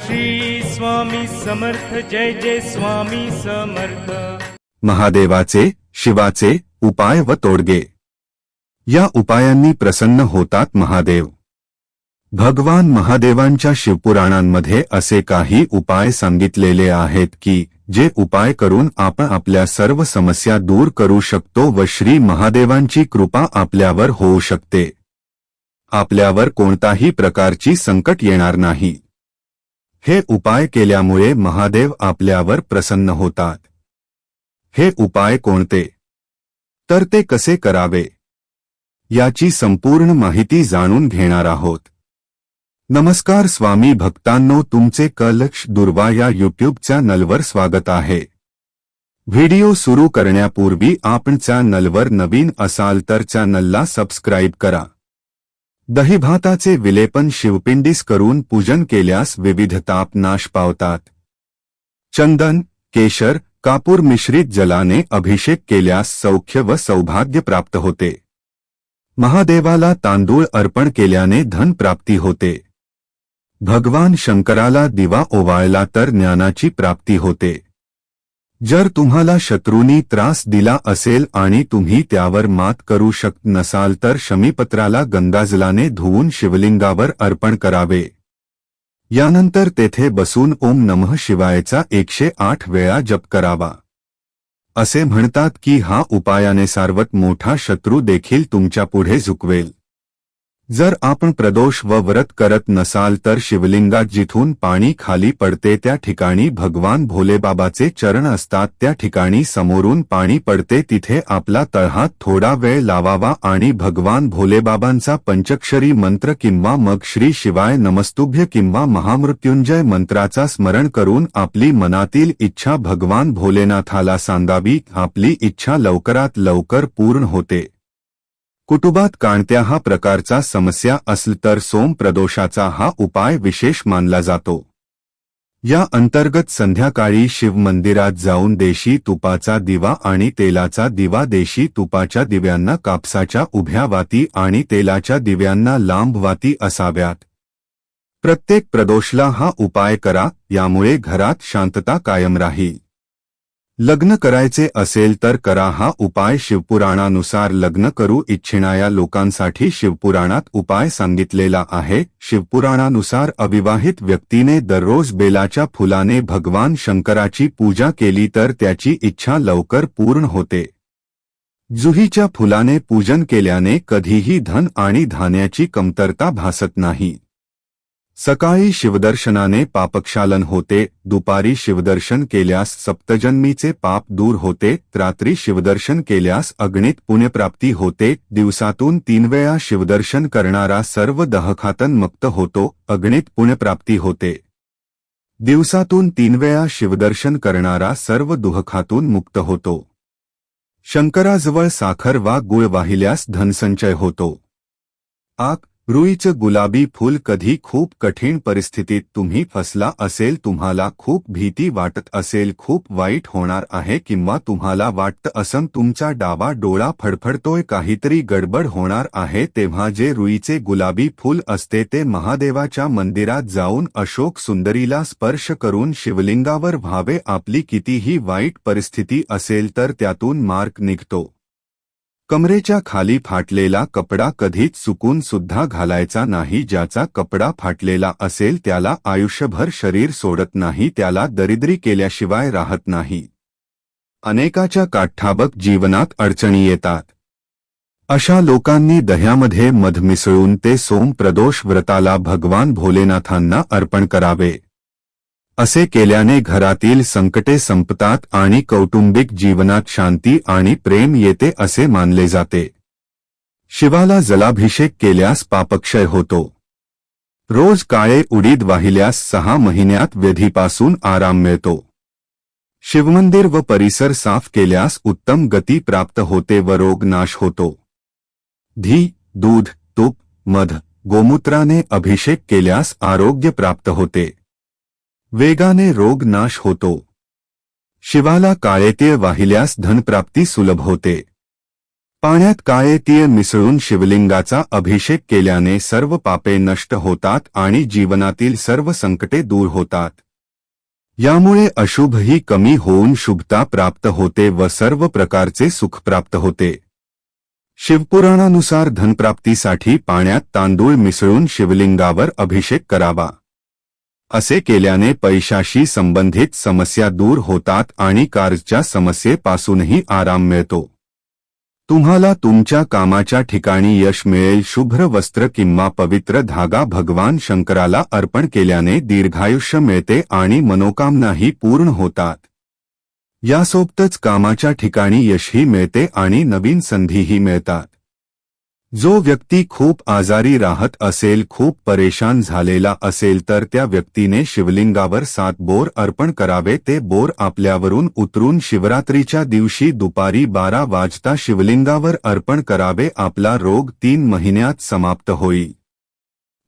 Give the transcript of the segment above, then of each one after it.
श्री स्वामी समर्थ जय जय स्वामी समर्थ. महादेवाचे शिवाचे उपाय व तोडगे. या उपायांनी प्रसन्न होतात महादेव. भगवान महादेवांच्या शिवपुराणांमध्ये असे काही उपाय सांगितलेले आहेत की जे उपाय करून आपण आपल्या सर्व समस्या दूर करू शकतो व श्री महादेवांची कृपा आपल्यावर होऊ शकते. आपल्यावर कोणताही प्रकारची संकट येणार नाही. हे उपाय केल्यामुळे महादेव आपल्यावर प्रसन्न होतात. हे उपाय कोणते? तर ते कसे करावे? याची संपूर्ण माहिती जाणून घेणार आहोत. नमस्कार स्वामी भक्तांनो तुमचे कलक्ष दुर्वा या युट्यूब चॅनलवर स्वागत आहे. व्हिडिओ सुरू करण्यापूर्वी आपण चॅनलवर नवीन असाल तर चॅनलला सबस्क्राईब करा. दहीभाताचे विलेपन शिवपिंडीस करून पूजन केल्यास विविध ताप नाश पावतात. चंदन केशर कापूर मिश्रित जलाने अभिषेक केल्यास सौख्य व सौभाग्य प्राप्त होते. महादेवाला तांदूळ अर्पण केल्याने धन प्राप्ती होते. भगवान शंकराला दिवा ओवाळला तर ज्ञानाची प्राप्ती होते. जर तुम्हाला शत्रूंनी त्रास दिला असेल आणि तुम्ही त्यावर मात करू शकत नसाल तर शमीपत्राला गंगाजलाने धुवून शिवलिंगावर अर्पण करावे. यानंतर तेथे बसून ओम नमः शिवायचा एकशे आठ वेळा जप करावा. असे म्हणतात की हा उपायाने सार्वत मोठा शत्रू देखील तुमच्यापुढे झुकवेल. जर आपण प्रदोष व व्रत करत नसाल तर शिवलिंगात जिथून पाणी खाली पडते त्या ठिकाणी भगवान भोलेबाबाचे चरण असतात. त्या ठिकाणी समोरून पाणी पडते. तिथे आपला तळहात थोडा वेळ लावावा आणि भगवान भोलेबाबांचा पंचक्षरी मंत्र किंवा मग श्री शिवाय नमस्तुभ्य किंवा महामृत्युंजय मंत्राचा स्मरण करून आपली मनातील इच्छा भगवान भोलेनाथाला सांगावी. आपली इच्छा लवकरात लवकर पूर्ण होते. कुटुंबात काणत्या हा प्रकारचा समस्या असल तर सोम प्रदोषाचा हा उपाय विशेष मानला जातो. या अंतर्गत संध्याकाळी शिव मंदिरात जाऊन देशी तुपाचा दिवा आणि तेलाचा दिवा देशी तुपाच्या दिव्यांना कापसाच्या उभ्या वाती आणि तेलाच्या दिव्यांना लांब वाती असाव्यात. प्रत्येक प्रदोषला हा उपाय करा यामुळे घरात शांतता कायम राहील. लग्न करायचे असेल तर करा हा उपाय शिवपुराणानुसार लग्न करू इच्छिणाऱ्या लोकांसाठी शिवपुराणात उपाय सांगितलेला आहे. शिवपुराणानुसार अविवाहित व्यक्तीने दररोज बेलाच्या फुलाने भगवान शंकराची पूजा केली तर त्याची इच्छा लवकर पूर्ण होते. जुहीच्या फुलाने पूजन केल्याने कधीही धन आणि धान्याची कमतरता भासत नाही. सकाळी शिवदर्शनाने पापक्षालन होते दुपारी शिवदर्शन केल्यास सप्तजन्मीचे पाप दूर होते रात्री शिवदर्शन केल्यास अग्नित पुण्यप्राप्ती होते दिवसातून तीन वेळा शिवदर्शन करणारा सर्व दहखातन मुक्त होतो अग्नित पुण्यप्राप्ती होते. दिवसातून तीन वेळा शिवदर्शन करणारा सर्व दुहखातून मुक्त होतो. शंकराजवळ साखर वा गुळ वाहिल्यास धनसंचय होतो. आक रुईचं गुलाबी फूल कधी खूप कठीण परिस्थितीत तुम्ही फसला असेल तुम्हाला खूप भीती वाटत असेल खूप वाईट होणार आहे किंवा तुम्हाला वाटतं असं तुमचा डावा डोळा फडफडतोय काहीतरी गडबड होणार आहे तेव्हा जे रुईचे गुलाबी फूल असते ते महादेवाच्या मंदिरात जाऊन अशोक सुंदरीला स्पर्श करून शिवलिंगावर व्हावे आपली कितीही वाईट परिस्थिती असेल तर त्यातून मार्ग निघतो. कमरेच्या खाली फाटलेला कपडा कधीच सुकून सुद्धा घालायचा नाही ज्याचा कपडा फाटलेला असेल त्याला आयुष्यभर शरीर सोडत नाही त्याला दरिद्री केल्याशिवाय राहत नाही. अनेकाच्या काठाबक जीवनात अडचणी येतात. अशा लोकांनी दह्यामध्ये मध मिसळून ते सोम प्रदोष व्रताला भगवान भोलेनाथांना अर्पण करावे. असे केल्याने घरातील संकटे संपतात आणि कौटुंबिक जीवनात शांती आणि प्रेम येते असे मानले जाते. शिवाला जलाभिषेक केल्यास पापक्षय होतो. रोज काळे उडीद वाहिल्यास सहा महिन्यात व्यधीपासून आराम मिळतो. शिवमंदिर व परिसर साफ केल्यास उत्तम गती प्राप्त होते व रोग नाश होतो. धी दूध तूप मध गोमूत्राने अभिषेक केल्यास आरोग्य प्राप्त होते. वेगाने रोग नाश होतो. शिवाला काळेतीळ वाहिल्यास धनप्राप्ती सुलभ होते. पाण्यात काळे तीळ मिसळून शिवलिंगाचा अभिषेक केल्याने सर्व पापे नष्ट होतात आणि जीवनातील सर्व संकटे दूर होतात. यामुळे अशुभही कमी होऊन शुभता प्राप्त होते व सर्व प्रकारचे सुख प्राप्त होते. शिवपुराणानुसार धनप्राप्तीसाठी पाण्यात तांदूळ मिसळून शिवलिंगावर अभिषेक करावा. असे केल्याने पैशाशी संबंधित समस्या दूर होतात आणि कारच्या समस्येपासूनही आराम मिळतो. तुम्हाला तुमच्या कामाच्या ठिकाणी यश मिळेल. शुभ्र वस्त्र किंवा पवित्र धागा भगवान शंकराला अर्पण केल्याने दीर्घायुष्य मिळते आणि मनोकामनाही पूर्ण होतात. यासोबतच कामाच्या ठिकाणी यशही मिळते आणि नवीन संधीही मिळतात. जो व्यक्ती खूप आजारी राहत असेल खूप परेशान झालेला असेल तर त्या व्यक्तीने शिवलिंगावर सात बोर अर्पण करावे. ते बोर आपल्यावरून उतरून शिवरात्रीच्या दिवशी दुपारी बारा वाजता शिवलिंगावर अर्पण करावे. आपला रोग तीन महिन्यात समाप्त होई.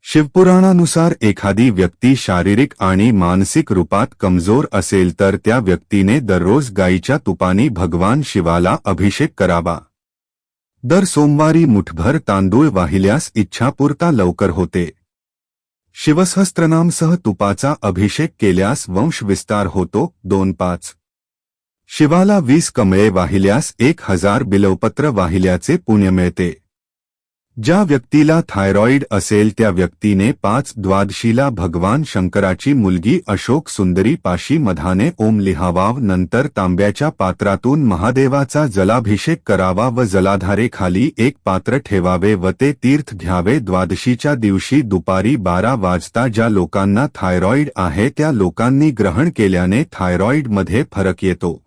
शिवपुराणानुसार एखादी व्यक्ती शारीरिक आणि मानसिक रूपात कमजोर असेल तर त्या व्यक्तीने दररोज गाईच्या तुपानी भगवान शिवाला अभिषेक करावा. दर सोमवारी मुठभर तांदूळ वाहिल्यास इच्छापुरता लवकर होते. शिवसहस्त्रनामसह तुपाचा अभिषेक केल्यास वंशविस्तार होतो दोन पाच. शिवाला वीस कमळे वाहिल्यास एक हजार बिलवपत्र वाहिल्याचे पुण्य मिळते. ज्या व्यक्तीला थायरॉईड असेल त्या व्यक्तीने पाच द्वादशीला भगवान शंकराची मुलगी अशोक सुंदरी पाशी मधाने ओम लिहावाव नंतर तांब्याच्या पात्रातून महादेवाचा जलाभिषेक करावा व जलाधारेखाली एक पात्र ठेवावे व ते तीर्थ घ्यावे. द्वादशीच्या दिवशी दुपारी बारा वाजता ज्या लोकांना थायरॉईड आहे त्या लोकांनी ग्रहण केल्याने थायरॉईडमध्ये फरक येतो.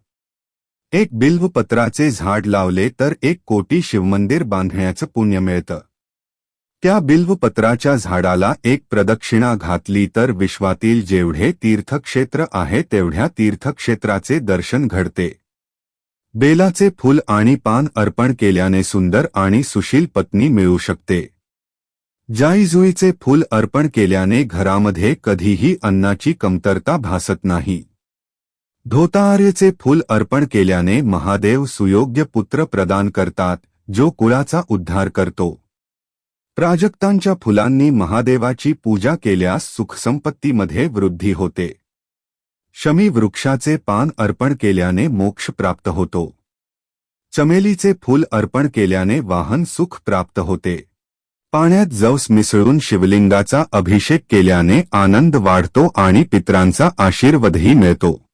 एक बिल्वपत्राचे झाड लावले तर एक कोटी शिवमंदिर बांधण्याचं पुण्य मिळतं. त्या बिल्वपत्राच्या झाडाला एक प्रदक्षिणा घातली तर विश्वातील जेवढे तीर्थक्षेत्र आहे तेवढ्या तीर्थक्षेत्राचे दर्शन घडते. बेलाचे फूल आणि पान अर्पण केल्याने सुंदर आणि सुशील पत्नी मिळू शकते. जाईजुईचे फूल अर्पण केल्याने घरामध्ये कधीही अन्नाची कमतरता भासत नाही. धोतार्यचे फूल अर्पण केल्याने महादेव सुयोग्य पुत्र प्रदान करतात जो कुळाचा उद्धार करतो. प्राजक्तांच्या फुलांनी महादेवाची पूजा केल्यास सुखसंपत्तीमध्ये वृद्धी होते. शमी वृक्षाचे पान अर्पण केल्याने मोक्ष प्राप्त होतो. चमेलीचे फूल अर्पण केल्याने वाहन सुख प्राप्त होते. पाण्यात जवस मिसळून शिवलिंगाचा अभिषेक केल्याने आनंद वाढतो आणि पित्रांचा आशीर्वादही मिळतो.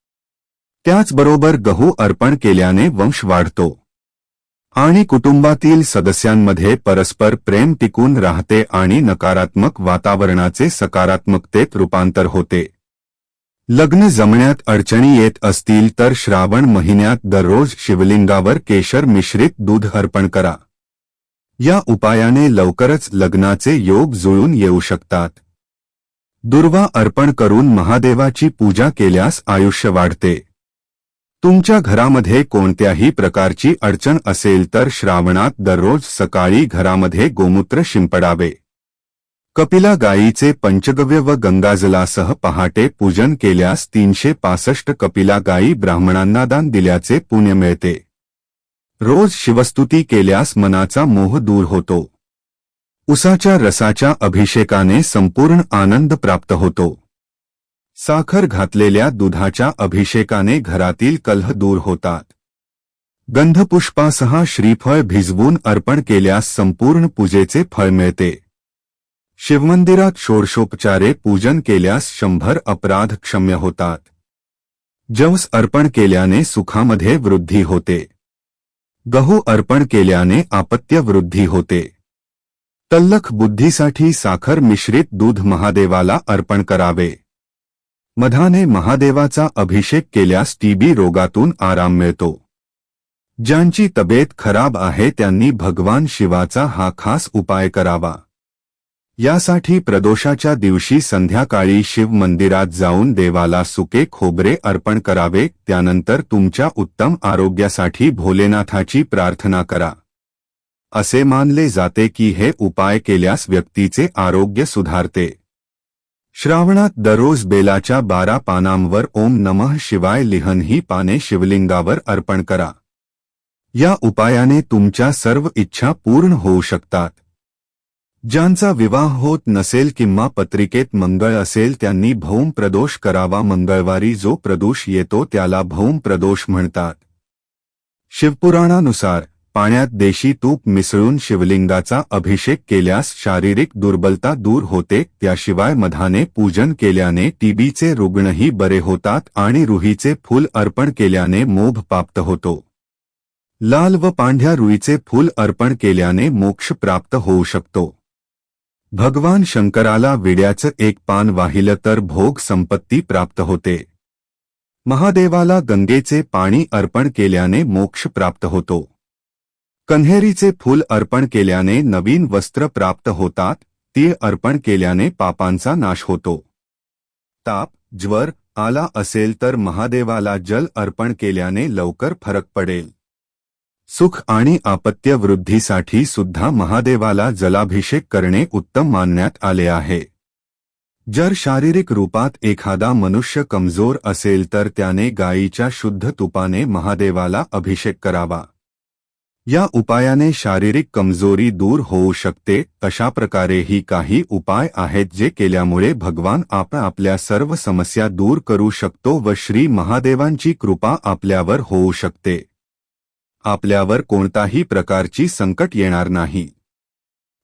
त्याचबरोबर गहू अर्पण केल्याने वंश वाढतो. आणि कुटुंबातील सदस्यांमध्ये परस्पर प्रेम टिकून राहते आणि नकारात्मक वातावरणाचे सकारात्मकतेत रूपांतर होते. लग्न जमण्यात अडचणी येत असतील तर श्रावण महिन्यात दररोज शिवलिंगावर केशर मिश्रित दूध अर्पण करा. या उपायाने लवकरच लग्नाचे योग जुळून येऊ शकतात. दुर्वा अर्पण करून महादेवाची पूजा केल्यास आयुष्य वाढते. तुमच्या घरामध्ये कोणत्याही प्रकारची अडचण असेल तर श्रावणात दररोज सकाळी घरामध्ये गोमूत्र शिंपडावे. कपिला गायीचे पंचगव्य व गंगाजलासह पहाटे पूजन केल्यास तीनशे पासष्ट कपिला गायी ब्राह्मणांना दान दिल्याचे पुण्य मिळते. रोज शिवस्तुती केल्यास मनाचा मोह दूर होतो. उसाच्या रसाच्या अभिषेकाने संपूर्ण आनंद प्राप्त होतो. साखर घातलेल्या दुधाच्या अभिषेकाने घरातील कलह दूर होतात. गंधपुष्पासह श्रीफळ भिजवून अर्पण केल्यास संपूर्ण पूजेचे फळ मिळते. शिवमंदिरात षोडशोपचारे पूजन केल्यास शंभर अपराध क्षम्य होतात. जवस अर्पण केल्याने सुखामध्ये वृद्धी होते. गहू अर्पण केल्याने आपत्य वृद्धी होते. तल्लख बुद्धीसाठी साखर मिश्रित दूध महादेवाला अर्पण करावे. मधाने महादेवाचा अभिषेक केल्यास टीबी रोगातून आराम मिळतो. ज्यांची तब्येत खराब आहे त्यांनी भगवान शिवाचा हा खास उपाय करावा. यासाठी प्रदोषाच्या दिवशी संध्याकाळी शिव मंदिरात जाऊन देवाला सुके खोबरे अर्पण करावे त्यानंतर तुमच्या उत्तम आरोग्यासाठी भोलेनाथाची प्रार्थना करा. असे मानले जाते की हे उपाय केल्यास व्यक्तीचे आरोग्य सुधारते. श्रावणात दररोज बेलाच्या बारा पानांवर ओम नमः शिवाय लिहन ही पाने शिवलिंगावर अर्पण करा. या उपायाने तुमच्या सर्व इच्छा पूर्ण होऊ शकतात. ज्यांचा विवाह होत नसेल किंवा पत्रिकेत मंगळ असेल त्यांनी भौम प्रदोष करावा. मंगळवारी जो प्रदोष येतो त्याला भौम प्रदोष म्हणतात. शिवपुराणानुसार पाण्यात देशी तूप मिसळून शिवलिंगाचा अभिषेक केल्यास शारीरिक दुर्बलता दूर होते. त्याशिवाय मधाने पूजन केल्याने टीबीचे रुग्णही बरे होतात आणि रुहीचे फूल अर्पण केल्याने मोभ प्राप्त होतो. लाल व पांढ्या रुईचे फूल अर्पण केल्याने मोक्ष प्राप्त होऊ शकतो. भगवान शंकराला विड्याचं एक पान वाहिलं तर भोग संपत्ती प्राप्त होते. महादेवाला गंगेचे पाणी अर्पण केल्याने मोक्ष प्राप्त होतो. कन्हेरीचे फूल अर्पण केल्याने नवीन वस्त्र प्राप्त होतात तीळ अर्पण केल्याने पापांचा नाश होतो. ताप ज्वर आला असेल तर महादेवाला जल अर्पण केल्याने लवकर फरक पडेल. सुख आणि आपत्य वृद्धीसाठी सुद्धा महादेवाला जलाभिषेक करणे उत्तम मानण्यात आले आहे. जर शारीरिक रूपात एखादा मनुष्य कमजोर असेल तर त्याने गायीच्या शुद्ध तुपाने महादेवाला अभिषेक करावा. या उपायाने शारीरिक कमजोरी दूर होऊ शकते अशा प्रकारेही काही उपाय आहेत जे केल्यामुळे भगवान आपण आपल्या सर्व समस्या दूर करू शकतो व श्री महादेवांची कृपा आपल्यावर होऊ शकते. आपल्यावर कोणताही प्रकारची संकट येणार नाही.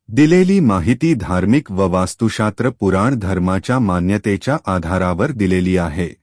दिलेली माहिती धार्मिक व वास्तुशास्त्र पुराण धर्माच्या मान्यतेच्या आधारावर दिलेली आहे.